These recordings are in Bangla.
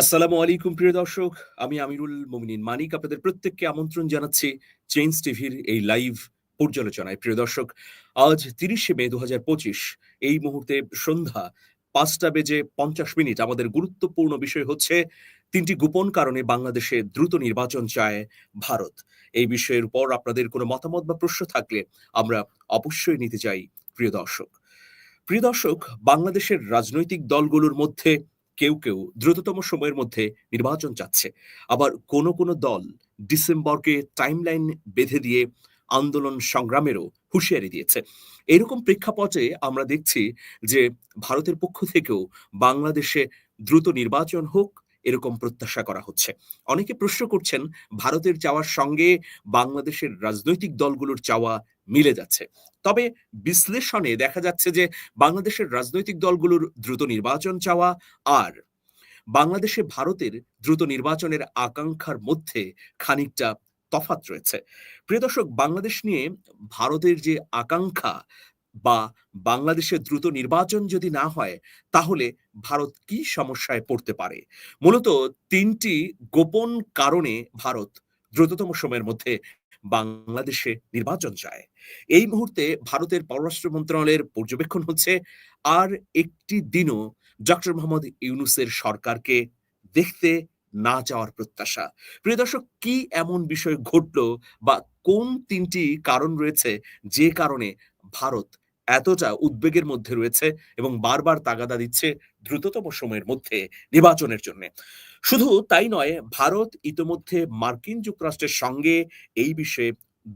আসসালামু আলাইকুম, প্রিয় দর্শক। আমি আমিরুল মোমিনিন মানিক, আপনাদের প্রত্যেককে আমন্ত্রণ জানাচ্ছি চেঞ্জ টিভির এই লাইভ পর্যালোচনায়। প্রিয় দর্শক, আজ তিরিশে মে দুহাজার পঁচিশ, এই মুহূর্তে সন্ধ্যা পাঁচটা বেজে পঞ্চাশ মিনিট। আমাদের গুরুত্বপূর্ণ বিষয় হচ্ছে তিনটি গোপন কারণে বাংলাদেশে দ্রুত নির্বাচন চায় ভারত। এই বিষয়ের উপর আপনাদের কোনো মতামত বা প্রশ্ন থাকলে আমরা অবশ্যই নিতে চাই, প্রিয় দর্শক। প্রিয় দর্শক, বাংলাদেশের রাজনৈতিক দলগুলোর মধ্যে কেউ কেউ দ্রুততম সময়ের মধ্যে নির্বাচন চাচ্ছে। আবার কোন কোন দল ডিসেম্বরকে টাইমলাইন বেঁধে দিয়ে আন্দোলন সংগ্রামেরও হুঁশিয়ারি দিয়েছে। এরকম প্রেক্ষাপটে আমরা দেখছি যে ভারতের পক্ষ থেকেও বাংলাদেশে দ্রুত নির্বাচন হোক এরকম প্রত্যাশা করা হচ্ছে। অনেকে প্রশ্ন করছেন, ভারতের চাওয়ার সঙ্গে বাংলাদেশের রাজনৈতিক দলগুলোর চাওয়া মিলে যাচ্ছে। তবে বিশ্লেষণে দেখা যাচ্ছে যে বাংলাদেশের রাজনৈতিক দলগুলোর দ্রুত নির্বাচন চাওয়া আর বাংলাদেশে ভারতের দ্রুত নির্বাচনের আকাঙ্ক্ষার মধ্যে খানিকটা তফাত রয়েছে। প্রিয় দর্শক, বাংলাদেশ নিয়ে ভারতের যে আকাঙ্ক্ষা বা বাংলাদেশে দ্রুত নির্বাচন যদি না হয়, তাহলে ভারত কি সমস্যায় পড়তে পারে? মূলত তিনটি গোপন কারণে ভারত দ্রুততম সময়ের মধ্যে বাংলাদেশে নির্বাচন চায়। এই মুহূর্তে ভারতের পররাষ্ট্র মন্ত্রণালয়ের পর্যবেক্ষণ হচ্ছে, আর একটি দিনও ডক্টর মোহাম্মদ ইউনুসের সরকারকে দেখতে না যাওয়ার প্রত্যাশা। প্রিয় দর্শক, কি এমন বিষয় ঘটলো বা কোন তিনটি কারণ রয়েছে যে কারণে ভারত এতটা উদ্বেগের মধ্যে রয়েছে এবং বারবার তাগাদা দিচ্ছে দ্রুততম সময়ের মধ্যে নির্বাচনের জন্য। শুধু তাই নয়, ভারত ইতোমধ্যে মার্কিন যুক্তরাষ্ট্রের সঙ্গে এই বিষয়ে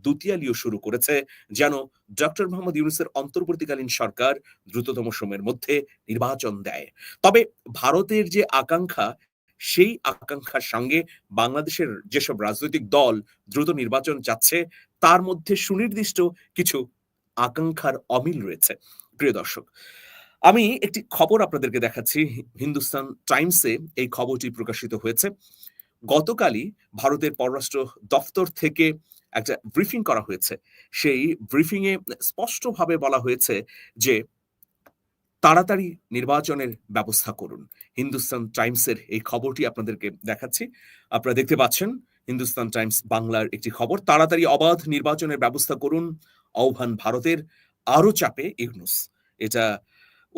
দুতিয়ালিও শুরু করেছে, যেন ডক্টর মোহাম্মদ ইউনুসের অন্তর্বর্তীকালীন সরকার দ্রুততম সময়ের মধ্যে নির্বাচন দেয়। তবে ভারতের যে আকাঙ্ক্ষা, সেই আকাঙ্ক্ষার সঙ্গে বাংলাদেশের যেসব রাজনৈতিক দল দ্রুত নির্বাচন চাচ্ছে, তার মধ্যে সুনির্দিষ্ট কিছু আকাঙ্ক্ষার অমিল রয়েছে। প্রিয় দর্শক আমি একটি খবর আপনাদেরকে দেখাচ্ছি হিন্দুস্তান টাইমসে এই খবরটি প্রকাশিত হয়েছে। গতকালই ভারতের পররাষ্ট্র দফতর থেকে একটা ব্রিফিং করা হয়েছে। সেই ব্রিফিং এ স্পষ্টভাবে বলা হয়েছে যে, তাড়াতাড়ি নির্বাচনের ব্যবস্থা করুন। হিন্দুস্তান টাইমসের এই খবরটি আপনাদেরকে দেখাচ্ছি। আপনারা দেখতে পাচ্ছেন, হিন্দুস্তান টাইমস বাংলার একটি খবর। তাড়াতাড়ি অবাধ নির্বাচনের ব্যবস্থা করুন। আহ্বান ভারতের। আরও চাপে ইউনুস। এটা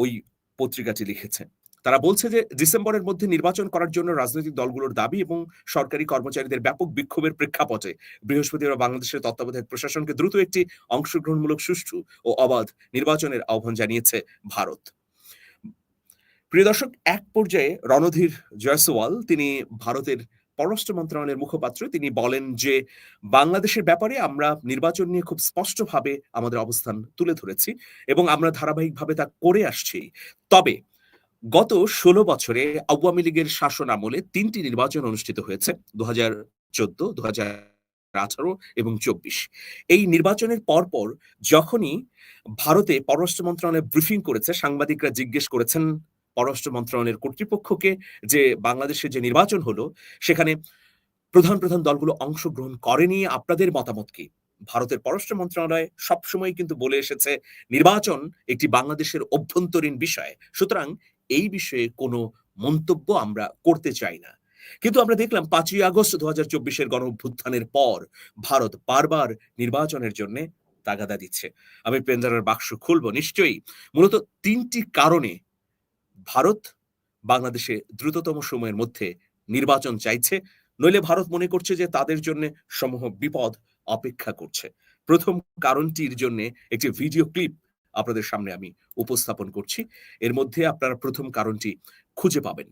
ওই পত্রিকাটি লিখেছে। তারা বলছে যে, ডিসেম্বরের মধ্যে নির্বাচন করার জন্য রাজনৈতিক দলগুলোর দাবি এবং সরকারি কর্মচারীদের ব্যাপক বিক্ষোভের প্রেক্ষাপটে বৃহস্পতিবার বাংলাদেশের তত্ত্বাবধায়ক প্রশাসনকে দ্রুত একটি অংশগ্রহণমূলক সুষ্ঠু ও অবাধ নির্বাচনের আহ্বান জানিয়েছে ভারত। প্রিয় দর্শক, এক পর্যায়ে রণধীর জয়সওয়াল, তিনি ভারতের পররাষ্ট্র মন্ত্রণালয়ের মুখপাত্র, তিনি বলেন যে বাংলাদেশের ব্যাপারে আমরা নির্বাচন নিয়ে খুব স্পষ্টভাবে আমাদের অবস্থান তুলে ধরেছি এবং আমরা ধারাবাহিকভাবে তা করে আসছি। তবে গত ষোলো বছরে আওয়ামী লীগের শাসন আমলে তিনটি নির্বাচন অনুষ্ঠিত হয়েছে দু হাজার চোদ্দ দু হাজার আঠারো এবং চব্বিশ। এই নির্বাচনের পরপর যখনই ভারতে পররাষ্ট্র মন্ত্রণালয় ব্রিফিং করেছে, সাংবাদিকরা জিজ্ঞেস করেছেন পররাষ্ট্র মন্ত্রণালয়ের কর্তৃপক্ষকে যে বাংলাদেশে যে নির্বাচন হলো, সেখানে প্রধান প্রধান দলগুলো অংশগ্রহণ করেনি। আপনাদের মতামত কি? ভারতের পররাষ্ট্র মন্ত্রণালয় সবসময় কিন্তু বলে এসেছে, নির্বাচন একটি বাংলাদেশের অভ্যন্তরীণ বিষয়। সুতরাং এই বিষয়ে কোনো মন্তব্য আমরা করতে চাই না। কিন্তু আমরা দেখলাম পাঁচই আগস্ট দু হাজার চব্বিশের গণ অভ্যুত্থানের পর ভারত বারবার নির্বাচনের জন্য তাগাদা দিচ্ছে। আমি পেন্দারের বাক্স খুলব নিশ্চয়ই। মূলত তিনটি কারণে ভারত বাংলাদেশে দ্রুততম সময়ের মধ্যে নির্বাচন চাইছে। নইলে ভারত মনে করছে যে তাদের জন্য সমূহ বিপদ অপেক্ষা করছে। প্রথম কারণটির জন্য একটি ভিডিও ক্লিপ আপনাদের সামনে আমি উপস্থাপন করছি। এর মধ্যে আপনারা প্রথম কারণটি খুঁজে পাবেন।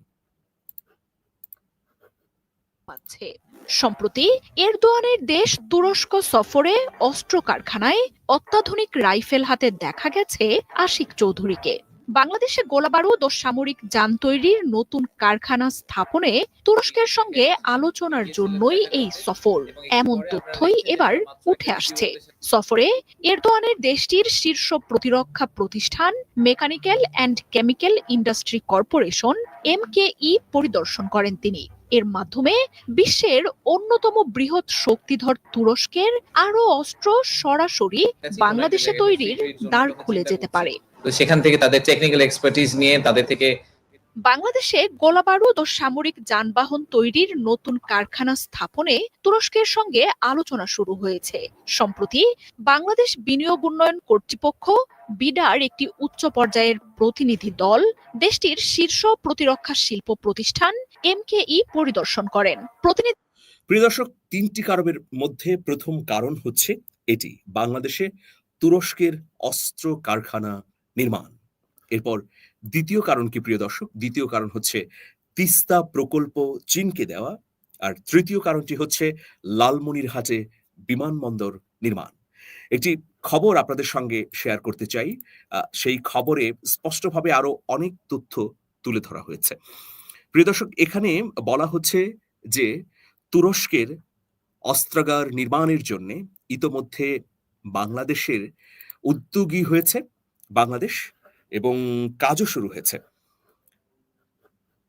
পাচ্ছে সম্প্রতি এরদোয়ানের দেশ তুরস্ক সফরে অস্ত্র কারখানায় অত্যাধুনিক রাইফেল হাতে দেখা গেছে আশিক চৌধুরীকে। বাংলাদেশে গোলাবারুদ ও সামরিক যান তৈরির নতুন কারখানা স্থাপনে তুরস্কের সঙ্গে আলোচনার জন্যই এই সফর। এমন তথ্যই এবার উঠে আসছে। সফরে এরদোয়ানের দেশটির শীর্ষ প্রতিরক্ষা প্রতিষ্ঠান, mechanical and chemical industry corporation, MKE পরিদর্শন করেন তিনি। এর মাধ্যমে বিশ্বের অন্যতম বৃহৎ শক্তিধর তুরস্কের আরও অস্ত্র সরাসরি বাংলাদেশে তৈরির দ্বার খুলে যেতে পারে। তো সেখান থেকে তাদের টেকনিক্যাল এক্সপার্টিস নিয়ে তাদের থেকে বাংলাদেশে গোলাবারুদ ও সামরিক যানবাহন তৈরির নতুন কারখানা স্থাপনে তুরস্কের সঙ্গে আলোচনা শুরু হয়েছে। সম্প্রতি বাংলাদেশ বিনিয়োগ উন্নয়ন কর্তৃপক্ষ বিডার একটি উচ্চ পর্যায়ের প্রতিনিধি দল দেশটির শীর্ষ প্রতিরক্ষা শিল্প প্রতিষ্ঠান এমকেই পরিদর্শন করেন। প্রতিনিধি প্রিয় দর্শক তিনটি কারণের মধ্যে প্রথম কারণ হচ্ছে এটি। বাংলাদেশে তুরস্কের অস্ত্র কারখানা নির্মাণ। এরপর দ্বিতীয় কারণ কি, প্রিয় দর্শক? দ্বিতীয় কারণ হচ্ছে তিস্তা প্রকল্প চীনকে দেওয়া। আর তৃতীয় কারণটি হচ্ছে লালমনিরহাটে বিমানবন্দর নির্মাণ। একটি খবর আপনাদের সঙ্গে শেয়ার করতে চাই। সেই খবরে স্পষ্টভাবে আরও অনেক তথ্য তুলে ধরা হয়েছে। প্রিয় দর্শক, এখানে বলা হচ্ছে যে তুরস্কের অস্ত্রাগার নির্মাণের জন্য ইতোমধ্যে বাংলাদেশের উদ্যোগী হয়েছে। বাংলাদেশ এবং কাজও শুরু হয়েছে।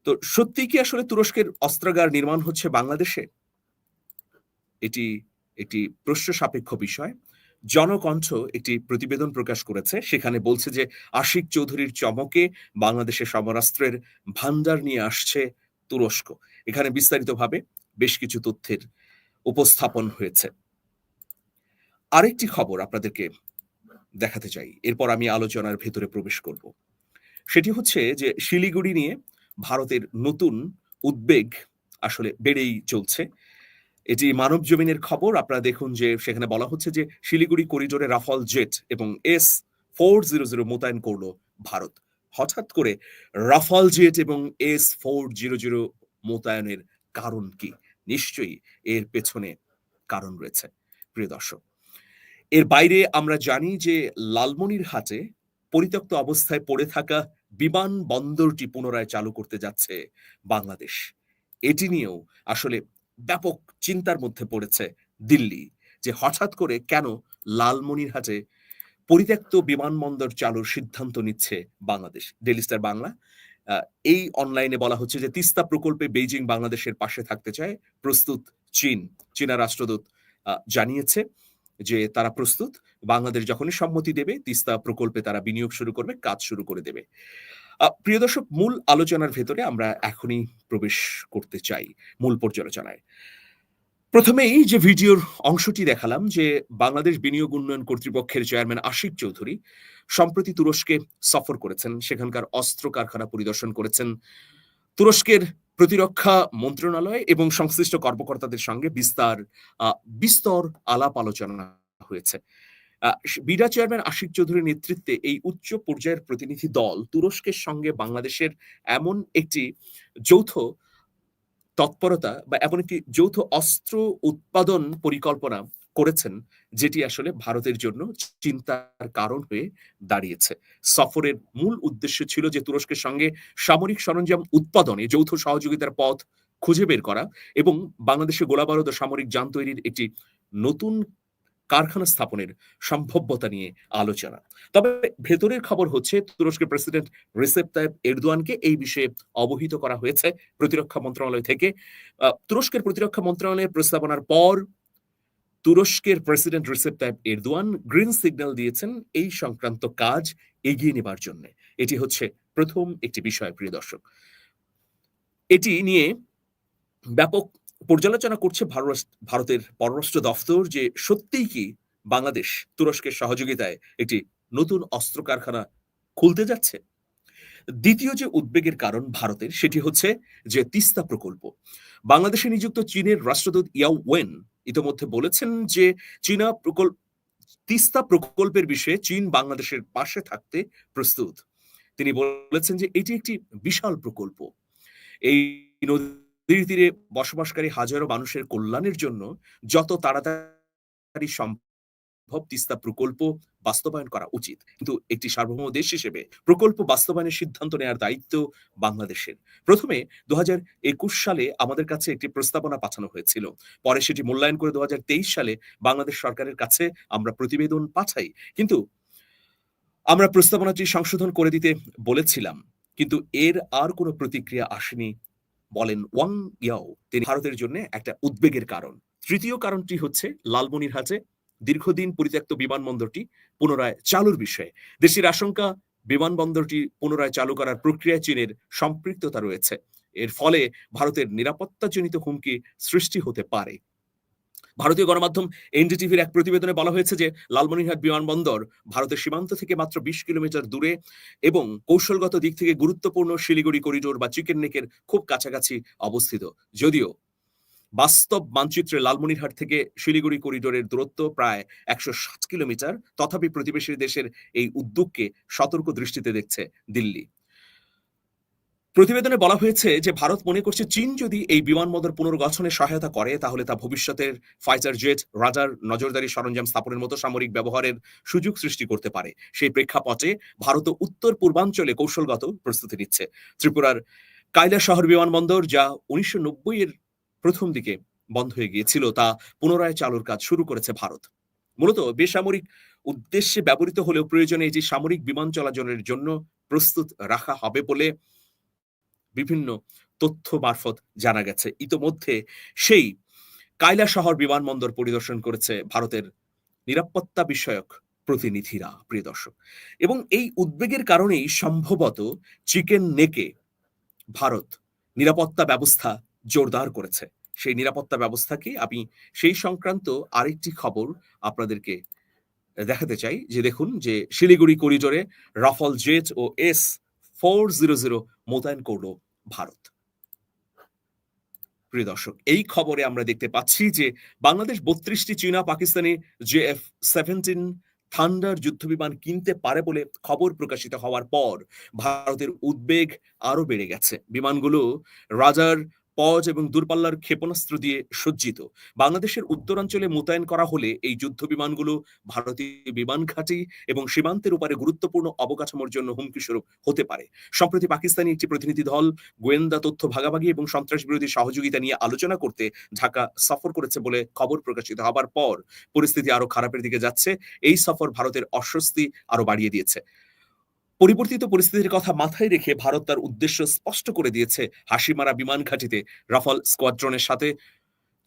তো সত্যি কি আসলে তুরস্কের অস্ত্রাগার নির্মাণ হচ্ছে বাংলাদেশে? এটি একটি প্রশ্ন সাপেক্ষ বিষয়। জনকণ্ঠ একটি প্রতিবেদন প্রকাশ করেছে, সেখানে বলছে যে আশিক চৌধুরীর চমকে বাংলাদেশের সমরাস্ত্রের ভান্ডার নিয়ে আসছে তুরস্ক। এখানে বিস্তারিতভাবে বেশ কিছু তথ্যের উপস্থাপন হয়েছে। আরেকটি খবর আপনাদেরকে দেখাতে চাই। এরপর আমি আলোচনার ভেতরে প্রবেশ করব। সেটি হচ্ছে যে শিলিগুড়ি নিয়ে ভারতের নতুন উদ্বেগ আসলে বেড়েই চলছে। এটি মানব জমিনের খবর। আপনারা দেখুন যে সেখানে বলা হচ্ছে যে শিলিগুড়ি করিডোরে রাফাল জেট এবং এস ফোর জিরো জিরো মোতায়েন করল ভারত। হঠাৎ করে রাফাল জেট এবং এস ফোর জিরো জিরো মোতায়েনের কারণ কি? নিশ্চয়ই এর পেছনে কারণ রয়েছে। প্রিয় দর্শক এর বাইরে আমরা জানি যে লালমনিরহাটে পরিত্যক্ত অবস্থায় পড়ে থাকা বিমান বন্দরটি পুনরায় চালু করতে যাচ্ছে বাংলাদেশ। এটি নিয়েও আসলে ব্যাপক চিন্তার মধ্যে পড়েছে দিল্লি যে হঠাৎ করে কেন লালমনিরহাটে পরিত্যক্ত বিমানবন্দর চালুর সিদ্ধান্ত নিচ্ছে বাংলাদেশ। ডেলি স্টার বাংলা এই অনলাইনে বলা হচ্ছে যে তিস্তা প্রকল্পে বেইজিং বাংলাদেশের পাশে থাকতে চায় প্রস্তুত চীন। চীনা রাষ্ট্রদূত জানিয়েছে যে তারা প্রস্তুত, বাংলাদেশ যখনই সম্মতি দেবে, তিস্তা প্রকল্পে তারা বিনিয়োগ শুরু করবে, কাজ শুরু করে দেবে। প্রিয় দর্শক, মূল আলোচনার ভেতরে আমরা এখনই প্রবেশ করতে চাই, মূল পর্যালোচনায়। প্রথমেই যে ভিডিওর অংশটি দেখালাম যে বাংলাদেশ বিনিয়োগ উন্নয়ন কর্তৃপক্ষের চেয়ারম্যান আশিক চৌধুরী সম্প্রতি তুরস্কে সফর করেছেন। সেখানকার অস্ত্র কারখানা পরিদর্শন করেছেন। তুরস্কের প্রতিরক্ষা মন্ত্রণালয় এবং সংশ্লিষ্ট কর্মকর্তাদের সঙ্গে বিস্তার বিস্তর আলাপ আলোচনা হয়েছে। বিডা চেয়ারম্যান আশিক চৌধুরীর নেতৃত্বে এই উচ্চ পর্যায়ের প্রতিনিধি দল তুরস্কের সঙ্গে বাংলাদেশের এমন একটি যৌথ তৎপরতা বা এমন একটি যৌথ অস্ত্র উৎপাদন পরিকল্পনা করেছেন, যেটি আসলে ভারতের জন্য চিন্তার কারণ হয়ে দাঁড়িয়েছে। সফরের মূল উদ্দেশ্য ছিল যে তুরস্কের সঙ্গে সামরিক সরঞ্জাম উৎপাদনে যৌথ সহযোগিতার পথ খুঁজে বের করা এবং বাংলাদেশে গোলাবারুদ ও সামরিক যান তৈরির একটি নতুন কারখানা স্থাপনের সম্ভাব্যতা নিয়ে আলোচনা। তবে ভেতরের খবর হচ্ছে, তুরস্কের প্রেসিডেন্ট রিসেপ তাইব এরদোয়ানকে এই বিষয়ে অবহিত করা হয়েছে প্রতিরক্ষা মন্ত্রণালয় থেকে। তুরস্কের প্রতিরক্ষা মন্ত্রণালয়ের প্রস্তাবনার পর তুরস্কের president Recep Tayyip Erdogan green signal দিয়েছেন এই সংক্রান্ত কাজ এগিয়ে নেবার জন্য। এটি হচ্ছে প্রথম একটি বিষয়, প্রিয় দর্শক। এটি নিয়ে ব্যাপক পর্যালোচনা করছে ভারতের পররাষ্ট্র দফতর যে সত্যিই কি বাংলাদেশ তুরস্কের সহযোগিতায় একটি নতুন অস্ত্র কারখানা খুলতে যাচ্ছে। দ্বিতীয় যে উদ্বেগের কারণ ভারতের, সেটি হচ্ছে যে তিস্তা প্রকল্প। বাংলাদেশে নিযুক্ত চীনের রাষ্ট্রদূত ইয়াও ওয়েন ইতোমধ্যে বলেছেন যে চীনা প্রকল্প, তিস্তা প্রকল্পের বিষয়ে চীন বাংলাদেশের পাশে থাকতে প্রস্তুত। তিনি বলেছেন যে এটি একটি বিশাল প্রকল্প। এই নদীর তীরে বসবাসকারী হাজারো মানুষের কল্যাণের জন্য যত তাড়াতাড়ি সম্ভব তিস্তা প্রকল্প বাস্তবায়ন করা উচিত। কিন্তু একটি সার্বভৌম দেশ হিসেবে প্রকল্প বাস্তবায়নের সিদ্ধান্ত নেওয়ার দায়িত্ব বাংলাদেশের। প্রথমে দু সালে আমাদের কাছে একটি প্রস্তাবনা পাঠানো হয়েছিল। পরে সেটি মূল্যায়ন করে দু সালে বাংলাদেশ সরকারের কাছে আমরা প্রতিবেদন পাঠাই। কিন্তু আমরা প্রস্তাবনাটি সংশোধন করে দিতে বলেছিলাম। কিন্তু এর আর কোনো প্রতিক্রিয়া আসেনি বলেন ওয়াং ইয়াও। তিনি ভারতের জন্য একটা উদ্বেগের কারণ। তৃতীয় কারণটি হচ্ছে লালমনির লালমনিরহাটে দীর্ঘদিন পরিত্যক্ত বিমানবন্দরটি পুনরায় চালুর বিষয়ে। দেশের আশঙ্কা, বিমানবন্দরটি পুনরায় চালু করার প্রক্রিয়ায় চীনের সম্পৃক্ততা রয়েছে। এর ফলে ভারতের নিরাপত্তাজনিত হুমকি সৃষ্টি হতে পারে। ভারতীয় গণমাধ্যম এনডিটিভির এক প্রতিবেদনে বলা হয়েছে যে, লালমনিরহাট বিমানবন্দর ভারতের সীমান্ত থেকে মাত্র বিশ কিলোমিটার দূরে এবং কৌশলগত দিক থেকে গুরুত্বপূর্ণ শিলিগুড়ি করিডোর বা চিকেন নেকের খুব কাছাকাছি অবস্থিত। যদিও বাস্তব মানচিত্রে লালমনিরহাট থেকে শিলিগুড়ি করিডোরের দূরত্ব প্রায় একশো ষাট কিলোমিটার। তথাপি প্রতিবেশী দেশের এই উদ্যোগকে সতর্ক দৃষ্টিতে দেখছে দিল্লি। প্রতিবেদনে বলা হয়েছে যে, ভারত মনে করছে চীন যদি এই বিমানবন্দর পুনর্গঠনে সহায়তা করে, তাহলে তা ভবিষ্যতের ফাইটার জেট, রাজার নজরদারি সরঞ্জাম স্থাপনের মতো সামরিক ব্যবহারের সুযোগ সৃষ্টি করতে পারে। সেই প্রেক্ষাপটে ভারত উত্তর পূর্বাঞ্চলে কৌশলগত প্রস্তুতি নিচ্ছে। ত্রিপুরার কাইলা শহর বিমানবন্দর, যা উনিশশো এর প্রথম দিকে বন্ধ হয়ে গিয়েছিল, তা পুনরায় চালুর কাজ শুরু করেছে ভারত। মূলত বেসামরিক উদ্দেশ্যে ব্যবহৃত হলেও প্রয়োজনে এটি সামরিক বিমান চলাচলের জন্য প্রস্তুত রাখা হবে বলে বিভিন্ন তথ্য মারফত জানা গেছে। ইতোমধ্যে সেই কাইলা শহর বিমানবন্দর পরিদর্শন করেছে ভারতের নিরাপত্তা বিষয়ক প্রতিনিধিরা, প্রিয় দর্শক। এবং এই উদ্বেগের কারণেই সম্ভবত চিকেন নেকে ভারত নিরাপত্তা ব্যবস্থা জোরদার করেছে। সেই নিরাপত্তা ব্যবস্থাকে আমি সেই সংক্রান্ত আরেকটি খবর আপনাদেরকে দেখাতে চাই। যে দেখুন যে শিলিগুড়ি করিডোরে রাফাল জেট ও এস ফোর জিরো জিরো মোতায়েন করল ভারত। প্রিয় দর্শক, এই খবরে আমরা দেখতে পাচ্ছি যে বাংলাদেশ বত্রিশটি চীনা, Pakistani J F seventeen Thunder যুদ্ধবিমান কিনতে পারে বলে খবর প্রকাশিত হওয়ার পর ভারতের উদ্বেগ আরও বেড়ে গেছে। বিমানগুলো রাজার পজ এবং দূরপাল্লার ক্ষেপণাস্ত্র দিয়ে সজ্জিত। বাংলাদেশের উত্তরাঞ্চলে মোতায়েন করা হলে এই যুদ্ধ বিমানগুলো ভারতীয় বিমান ঘাঁটি এবং সীমান্তের উপরে গুরুত্বপূর্ণ অবকাঠামোর জন্য হুমকি স্বরূপ হতে পারে। সম্প্রতি পাকিস্তানি একটি প্রতিনিধি দল গোয়েন্দা তথ্য ভাগাভাগি এবং সন্ত্রাস বিরোধী সহযোগিতা নিয়ে আলোচনা করতে ঢাকা সফর করেছে বলে খবর প্রকাশিত হবার পর পরিস্থিতি আরও খারাপের দিকে যাচ্ছে। এই সফর ভারতের অস্বস্তি আরও বাড়িয়ে দিয়েছে। পরিবর্তিত পরিস্থিতির কথা মাথায় রেখে ভারত তার উদ্দেশ্য স্পষ্ট করে দিয়েছে হাসিমারা বিমান ঘাঁটিতে। রাফাল স্কোয়াড্রনের সাথে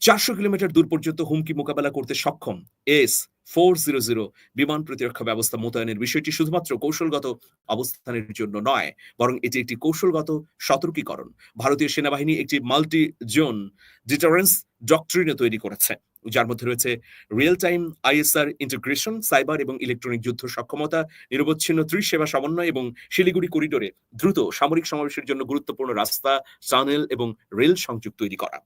চারশো কিলোমিটার দূর পর্যন্ত হুমকি মোকাবেলা করতে সক্ষম। এস ফোর জিরো জিরো বিমান প্রতিরক্ষা ব্যবস্থা মোতায়েনের বিষয়টি শুধুমাত্র কৌশলগত অবস্থানের জন্য নয়, বরং এটি একটি কৌশলগত সতর্কীকরণ। ভারতীয় সেনাবাহিনী একটি মাল্টি জোন ডিটারেন্স ডক্ট্রিনে তৈরি করেছে। যার মধ্যে রয়েছে real time ISR integration cyber এবং ইলেকট্রনিক যুদ্ধ সক্ষমতা, নিরবচ্ছিন্ন ত্রিসেবা সমন্বয় এবং শিলিগুড়ি করিডোরে দ্রুত সামরিক সমাবেশের জন্য গুরুত্বপূর্ণ রাস্তা টানেল এবং রেল সংযোগ তৈরি করা।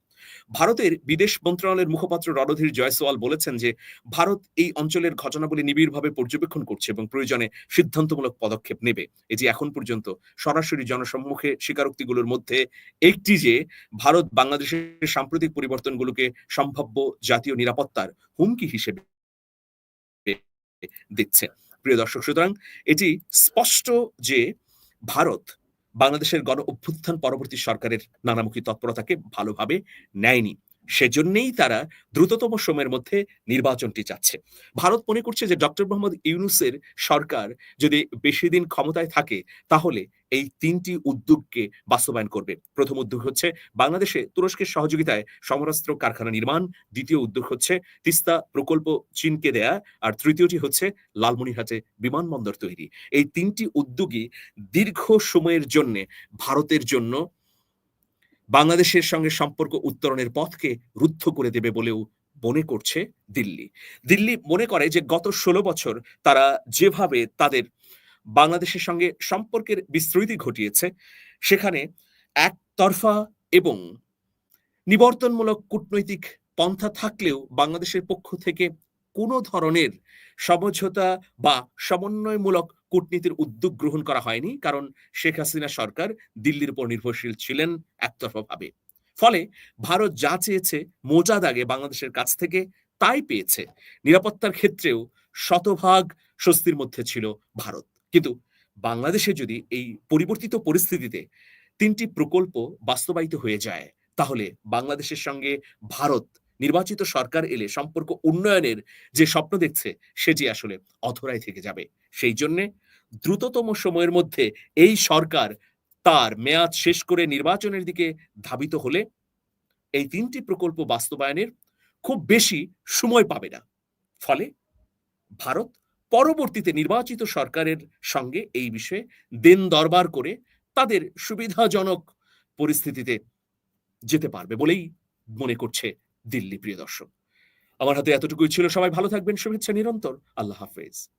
ভারতের বিদেশ মন্ত্রণালয়ের মুখপাত্র রণধীর জয়সওয়াল বলেছেন যে, ভারত এই অঞ্চলের ঘটনাবলী নিবিড়ভাবে পর্যবেক্ষণ করছে এবং প্রয়োজনে সিদ্ধান্তমূলক পদক্ষেপ নেবে। এটি এখন পর্যন্ত সরাসরি জনসম্মুখে স্বীকারোক্তিগুলোর মধ্যে একটি যে ভারত বাংলাদেশের সাম্প্রতিক পরিবর্তনগুলোকে সম্ভাব্য জাতীয় নিরাপত্তার হুমকি হিসেবে দিচ্ছে। প্রিয় দর্শক, সুতরাং এটি স্পষ্ট যে ভারত বাংলাদেশের গণ অভ্যুত্থান পরবর্তী সরকারের নানামুখী তৎপরতাকে ভালোভাবে নেয়নি। সেজন্যই তারা দ্রুততম সময়ের মধ্যে নির্বাচনটি চাচ্ছে। ভারত মনে করছে যে ডক্টর মোহাম্মদ ইউনুসের সরকার যদি বেশি দিন ক্ষমতায় থাকে, তাহলে এই তিনটি উদ্যোগকে বাস্তবায়ন করবে। প্রথম উদ্যোগ হচ্ছে বাংলাদেশে তুরস্কের সহযোগিতায় সমরাস্ত্র কারখানা নির্মাণ, দ্বিতীয় উদ্যোগ হচ্ছে তিস্তা প্রকল্প চীনকে দেয়া, আর তৃতীয়টি হচ্ছে লালমনিরহাটে বিমানবন্দর তৈরি। এই তিনটি উদ্যোগই দীর্ঘ সময়ের জন্য ভারতের জন্য বাংলাদেশের সঙ্গে সম্পর্ক উত্তরণের পথকে রুদ্ধ করে দেবে বলেও মনে করছে দিল্লি। দিল্লি মনে করে যে গত ষোলো বছর তারা যেভাবে তাদের বাংলাদেশের সঙ্গে সম্পর্কের বিস্তৃতি ঘটিয়েছে, সেখানে একতরফা এবং নিবর্তনমূলক কূটনৈতিক পন্থা থাকলেও বাংলাদেশের পক্ষ থেকে কোনো ধরনের সমঝোতা বা সমন্বয়মূলক কূটনীতির উদ্যোগ গ্রহণ করা হয়নি, কারণ শেখ হাসিনা সরকার দিল্লির উপর নির্ভরশীল ছিলেন একতরফাভাবে। ফলে ভারত যা চেয়েছে মোজা দাগে বাংলাদেশের কাছ থেকে তাই পেয়েছে। নিরাপত্তার ক্ষেত্রেও শতভাগ স্বস্তির মধ্যে ছিল ভারত। কিন্তু বাংলাদেশে যদি এই পরিবর্তিত পরিস্থিতিতে তিনটি প্রকল্প বাস্তবায়িত হয়ে যায়, তাহলে বাংলাদেশের সঙ্গে ভারত নির্বাচিত সরকার এলে সম্পর্ক উন্নয়নের যে স্বপ্ন দেখছে, সেটি আসলে অধরাই থেকে যাবে। সেই জন্যে দ্রুততম সময়ের মধ্যে এই সরকার তার মেয়াদ শেষ করে নির্বাচনের দিকে ধাবিত হলে এই তিনটি প্রকল্প বাস্তবায়নের খুব বেশি সময় পাবে না। ফলে ভারত পরবর্তীতে নির্বাচিত সরকারের সঙ্গে এই বিষয়ে দেন দরবার করে তাদের সুবিধাজনক পরিস্থিতিতে যেতে পারবে বলেই মনে করছে দিল্লি প্রিয় দর্শক। আমার হাতে এতটুকুই ছিল। সবাই ভালো থাকবেন শুভেচ্ছা নিরন্তর। আল্লাহ হাফেজ।